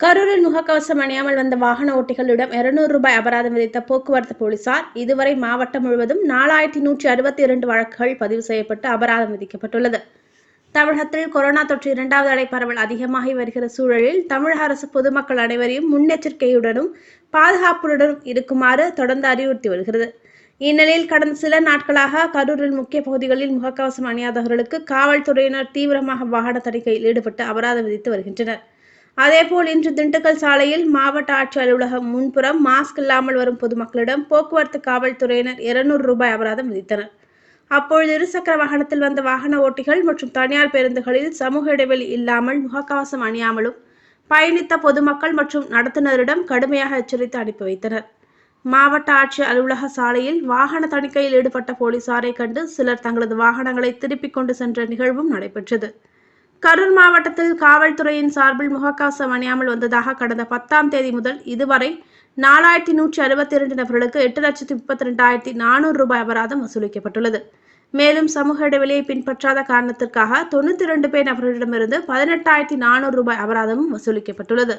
கரூரில் முகக்கவசம் அணியாமல் வந்த வாகன ஓட்டிகளிடம் இருநூறு ரூபாய் அபராதம் விதித்த போக்குவரத்து போலீசார் இதுவரை மாவட்டம் முழுவதும் நாலாயிரத்தி நூற்றி அறுபத்தி இரண்டு வழக்குகள் பதிவு செய்யப்பட்டு அபராதம் விதிக்கப்பட்டுள்ளது. தமிழகத்தில் கொரோனா தொற்று இரண்டாவது அலை பரவல் அதிகமாகி வருகிற சூழலில் தமிழக அரசு பொதுமக்கள் அனைவரையும் முன்னெச்சரிக்கையுடனும் பாதுகாப்புடனும் இருக்குமாறு தொடர்ந்து அறிவுறுத்தி வருகிறது. இந்நிலையில் கடந்த சில நாட்களாக கரூரில் முக்கிய பகுதிகளில் முகக்கவசம் அணியாதவர்களுக்கு காவல்துறையினர் தீவிரமாக வாகன தணிக்கையில் ஈடுபட்டு அபராதம் விதித்து வருகின்றனர். அதேபோல் இன்று திண்டுக்கல் சாலையில் மாவட்ட ஆட்சி அலுவலகம் முன்புறம் மாஸ்க் இல்லாமல் வரும் பொதுமக்களிடம் போக்குவரத்து காவல்துறையினர் இருநூறு ரூபாய் அபராதம் விதித்தனர். அப்பொழுது இருசக்கர வாகனத்தில் வந்த வாகன ஓட்டிகள் மற்றும் தனியார் பேருந்துகளில் சமூக இடைவெளி இல்லாமல் முகக்கவசம் அணியாமலும் பயணித்த பொதுமக்கள் மற்றும் நடத்துனரிடம் கடுமையாக எச்சரித்து அனுப்பி வைத்தனர். மாவட்ட ஆட்சி அலுவலக சாலையில் வாகன தணிக்கையில் ஈடுபட்ட போலீசாரை கண்டு சிலர் தங்களது வாகனங்களை திருப்பிக் கொண்டு சென்ற நிகழ்வும் நடைபெற்றது. கரூர் மாவட்டத்தில் காவல்துறையின் சார்பில் முகக்கவசம் அணியாமல் வந்ததாக கடந்த பத்தாம் தேதி முதல் இதுவரை நாலாயிரத்தி நூற்றி அறுபத்தி இரண்டு நபர்களுக்கு எட்டு லட்சத்தி முப்பத்தி ரெண்டாயிரத்தி நானூறு ரூபாய் அபராதம் வசூலிக்கப்பட்டுள்ளது. மேலும் சமூக இடைவெளியை பின்பற்றாத காரணத்திற்காக தொண்ணூத்தி இரண்டு பேர் நபர்களிடமிருந்து பதினெட்டாயிரத்தி நானூறு ரூபாய் அபராதமும் வசூலிக்கப்பட்டுள்ளது.